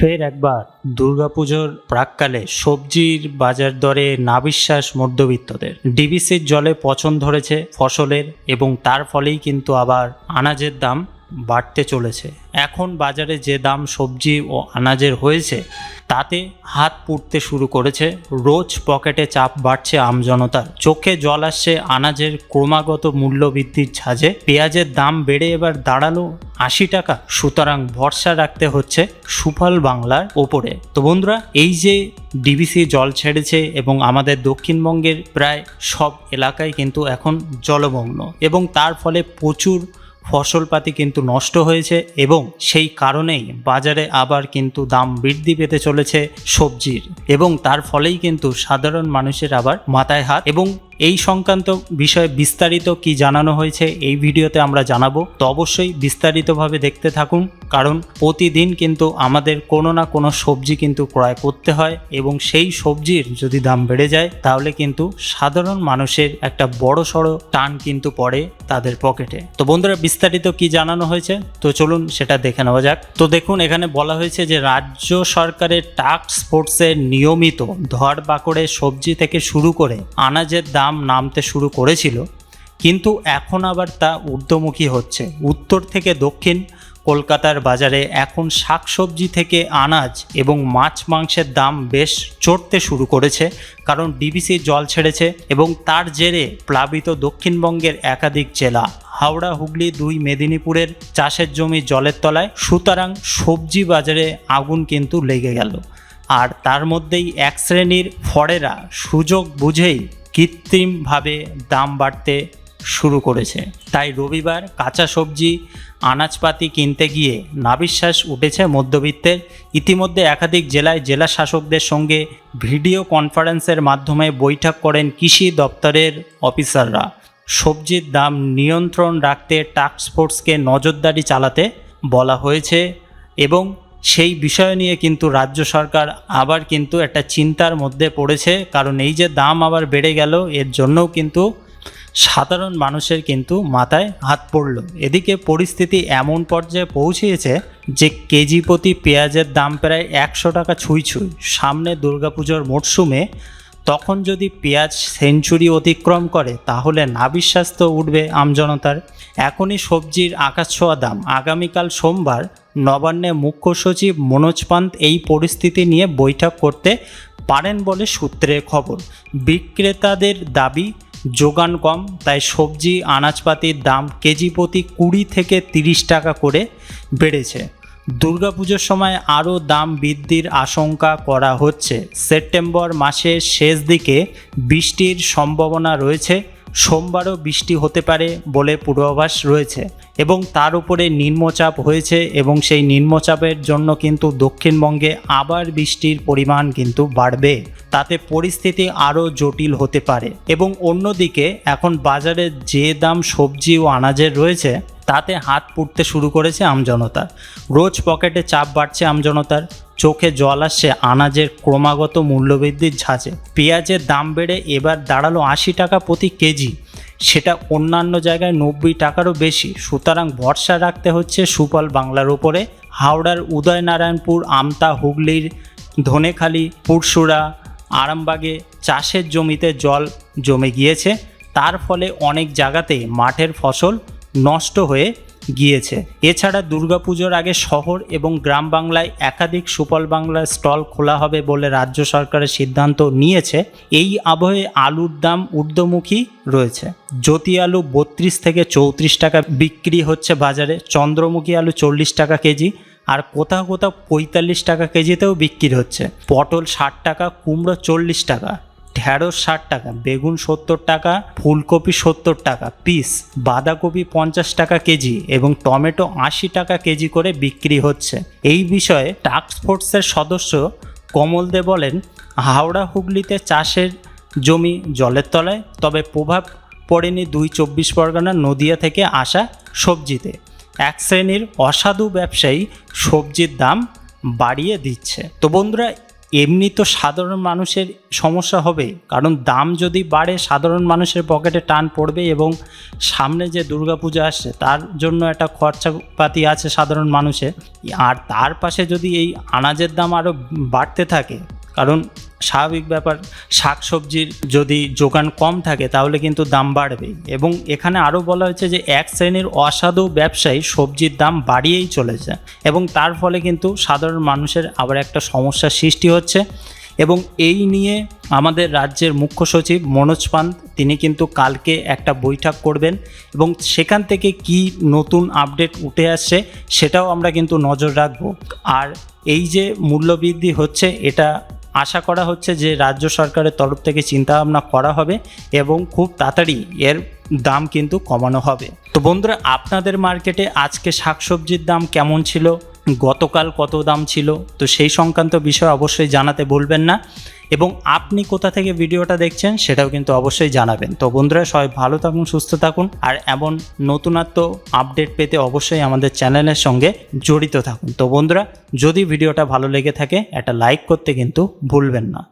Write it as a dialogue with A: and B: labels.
A: ফের একবার দুর্গাপুজোর প্রাককালে সবজির বাজার দরে নাবিশ্বাস মধ্যবিত্তদের। ডিবিসির জলে পচন ধরেছে ফসলের এবং তার ফলেই কিন্তু আবার আনাজের দাম বাড়তে চলেছে। এখন বাজারে যে দাম সবজি ও আনাজের হয়েছে, তাতে হাত পুড়তে শুরু করেছে। রোজ পকেটে চাপ বাড়ছে আমজনতার চোখে জল আসছে আনাজের ক্রমাগত মূল্য বৃদ্ধির ঝাঁজে পেঁয়াজের দাম বেড়ে এবার দাঁড়াল আশি টাকা। সুতরাং ভরসা রাখতে হচ্ছে সুফল বাংলার ওপরে। তো বন্ধুরা, এই যে ডিবিসি জল ছেড়েছে এবং আমাদের দক্ষিণবঙ্গের প্রায় সব এলাকায় কিন্তু এখন জলমগ্ন এবং তার ফলে প্রচুর ফসলপাতি কিন্তু নষ্ট হয়েছে এবং সেই কারণেই বাজারে আবার কিন্তু দাম বৃদ্ধি পেতে চলেছে সবজির এবং তার ফলেই কিন্তু সাধারণ মানুষের আবার মাথায় হাত এবং এই সংক্রান্ত বিষয়ে বিস্তারিত কি জানানো হয়েছে এই ভিডিওতে আমরা জানাব। তো অবশ্যই বিস্তারিতভাবে দেখতে থাকুন, কারণ প্রতিদিন কিন্তু আমাদের কোনো না কোনো সবজি কিন্তু ক্রয় করতে হয় এবং সেই সবজির যদি দাম বেড়ে যায়, তাহলে কিন্তু সাধারণ মানুষের একটা বড় সড়ো টান কিন্তু পড়ে তাদের পকেটে। তো বন্ধুরা, বিস্তারিত কি জানানো হয়েছে? তো চলুন সেটা দেখে নেওয়া যাক। তো দেখুন, এখানে বলা হয়েছে যে রাজ্য সরকারের টাস্ক ফোর্সের নিয়মিত ধর বাকড়ে সবজি থেকে শুরু করে আনাজের দাম নামতে শুরু করেছিল, কিন্তু এখন আবার তা ঊর্ধ্বমুখী হচ্ছে। উত্তর থেকে দক্ষিণ, কলকাতার বাজারে এখন শাকসবজি থেকে আনাজ এবং মাছ মাংসের দাম বেশ চড়তে শুরু করেছে, কারণ ডিবিসি জল ছেড়েছে এবং তার জেরে প্লাবিত দক্ষিণবঙ্গের একাধিক জেলা। হাওড়া, হুগলি, দুই মেদিনীপুরের চাষের জমি জলের তলায়, সুতরাং সবজি বাজারে আগুন কিন্তু লেগে গেল। আর তার মধ্যেই এক শ্রেণির ফড়েরা সুযোগ বুঝেই কৃত্রিমভাবে দাম বাড়তে শুরু করেছে। তাই রবিবার কাঁচা সবজি, আনাজপাতি কিনতে গিয়ে নাবিশ্বাস উঠেছে মধ্যবিত্তের। ইতিমধ্যে একাধিক জেলায় জেলা শাসকদের সঙ্গে ভিডিও কনফারেন্সের মাধ্যমে বৈঠক করেন কৃষি দপ্তরের অফিসাররা। সবজির দাম নিয়ন্ত্রণ রাখতে টাস্ক ফোর্সকে নজরদারি চালাতে বলা হয়েছে এবং সেই বিষয় নিয়ে কিন্তু রাজ্য সরকার আবার কিন্তু একটা চিন্তার মধ্যে পড়েছে। কারণ এই যে দাম আবার বেড়ে গেল, এর জন্যও কিন্তু সাধারণ মানুষের কিন্তু মাথায় হাত পড়ল। এদিকে পরিস্থিতি এমন পর্যায়ে পৌঁছিয়েছে যে কেজি প্রতি পেঁয়াজের দাম প্রায় একশো টাকা ছুঁই ছুঁই। সামনে দুর্গাপুজোর মরশুমে তখন যদি পেঁয়াজ সেঞ্চুরি অতিক্রম করে, তাহলে নাবিশ্বাস তো উঠবে আমজনতার। এখনই সবজির আকাশ ছোঁয়া দাম। আগামীকাল সোমবার নবান্নে মুখ্য সচিব মনোজ পান্ত এই পরিস্থিতি নিয়ে বৈঠক করতে পারেন বলে সূত্রে খবর। বিক্রেতাদের দাবি, যোগান কম, তাই সবজি, আনাজপাতির দাম কেজি প্রতি কুড়ি থেকে তিরিশ টাকা করে বেড়েছে। দুর্গাপুজোর সময় আরও দাম বৃদ্ধির আশঙ্কা করা হচ্ছে। সেপ্টেম্বর মাসের শেষ দিকে বৃষ্টির সম্ভাবনা রয়েছে। সোমবারও বৃষ্টি হতে পারে বলে পূর্বাভাস রয়েছে এবং তার উপরে নিম্নচাপ হয়েছে এবং সেই নিম্নচাপের জন্য কিন্তু দক্ষিণবঙ্গে আবার বৃষ্টির পরিমাণ কিন্তু বাড়বে। তাতে পরিস্থিতি আরও জটিল হতে পারে এবং অন্যদিকে এখন বাজারে যে দাম সবজি ও আনাজের রয়েছে, তাতে হাত পুড়তে শুরু করেছে আমজনতার রোজ পকেটে চাপ বাড়ছে আমজনতার। চোখে জল আসছে আনাজের ক্রমাগত মূল্যবৃদ্ধির ঝাঁচে। পেঁয়াজের দাম বেড়ে এবার দাঁড়াল আশি টাকা প্রতি কেজি। সেটা অন্যান্য জায়গায় নব্বই টাকারও বেশি। সুতরাং ভরসা রাখতে হচ্ছে সুফল বাংলার ওপরে হাওড়ার উদয়নারায়ণপুর, আমতা, হুগলির ধনেখালি পুরসুরা আরামবাগে চাষের জমিতে জল জমে গিয়েছে। তার ফলে অনেক জায়গাতে মাঠের ফসল নষ্ট হয়ে গিয়েছে। এছাড়া দুর্গাপুজোর আগে শহর এবং গ্রাম বাংলায় একাধিক সুফল বাংলার স্টল খোলা হবে বলে রাজ্য সরকারের সিদ্ধান্ত নিয়েছে। এই আবহে আলুর দাম ঊর্ধ্বমুখী রয়েছে। জ্যোতি আলু বত্রিশ থেকে চৌত্রিশ টাকা বিক্রি হচ্ছে বাজারে। চন্দ্রমুখী আলু চল্লিশ টাকা কেজি আর কোথাও কোথাও পঁয়তাল্লিশ টাকা কেজিতেও বিক্রি হচ্ছে। পটল ষাট টাকা, কুমড়ো চল্লিশ টাকা। ঢ্যাঁড়স ষাট টাকা, বেগুন সত্তর টাকা, ফুলকপি সত্তর টাকা পিস বাঁধাকপি পঞ্চাশ টাকা কেজি এবং টমেটো আশি টাকা কেজি করে বিক্রি হচ্ছে। এই বিষয়ে টাস্ক ফোর্সের সদস্য কমল দে বলেন, হাওড়া হুগলিতে চাষের জমি জলের তলায়, তবে প্রভাব পড়েনি দুই চব্বিশ পরগনা নদিয়া থেকে আসা সবজিতে। এক শ্রেণির অসাধু ব্যবসায়ী সবজির দাম বাড়িয়ে দিচ্ছে। তো বন্ধুরা এমনি তো সাধারণ মানুষের সমস্যা হবে। কারণ দাম যদি বাড়ে, সাধারণ মানুষের পকেটে টান পড়বে এবং সামনে যে দুর্গাপূজা আসছে, তার জন্য একটা খরচাপাতি আছে সাধারণ মানুষের। আর তার পাশে যদি এই আনাজের দাম আরও বাড়তে থাকে, কারণ স্বাভাবিক ব্যাপার, শাকসবজির যদি যোগান কম থাকে তাহলে কিন্তু দাম বাড়বে এবং এখানে আরও বলা হয়েছে যে এক শ্রেণির অসাধু ব্যবসায়ী সবজির দাম বাড়িয়েই চলেছে এবং তার ফলে কিন্তু সাধারণ মানুষের আবার একটা সমস্যার সৃষ্টি হচ্ছে এবং এই নিয়ে আমাদের রাজ্যের মুখ্য সচিব মনোজ পান্ত, তিনি কিন্তু কালকে একটা বৈঠক করবেন এবং সেখান থেকে কি নতুন আপডেট উঠে আসছে সেটাও আমরা কিন্তু নজর রাখব। আর এই যে মূল্যবৃদ্ধি হচ্ছে, এটা আশা করা হচ্ছে যে রাজ্য সরকারের তরফ থেকে চিন্তাভাবনা করা হবে এবং খুব তাড়াতাড়ি এর দাম কিন্তু কমানো হবে। তো বন্ধুরা, আপনাদের মার্কেটে আজকে শাকসবজির দাম কেমন ছিল? গতকাল কত দাম ছিল? তো সেই সংক্রান্ত বিষয় অবশ্যই জানাতে ভুলবেন না। এবং আপনি কোথা থেকে ভিডিওটা দেখছেন সেটাও কিন্তু অবশ্যই জানাবেন। তো বন্ধুরা, সবাই ভালো থাকুন, সুস্থ থাকুন। আর এমন নতুনত্ব আপডেট পেতে অবশ্যই আমাদের চ্যানেলের সঙ্গে জড়িত থাকুন। তো বন্ধুরা, যদি ভিডিওটা ভালো লেগে থাকে, একটা লাইক করতে কিন্তু ভুলবেন না।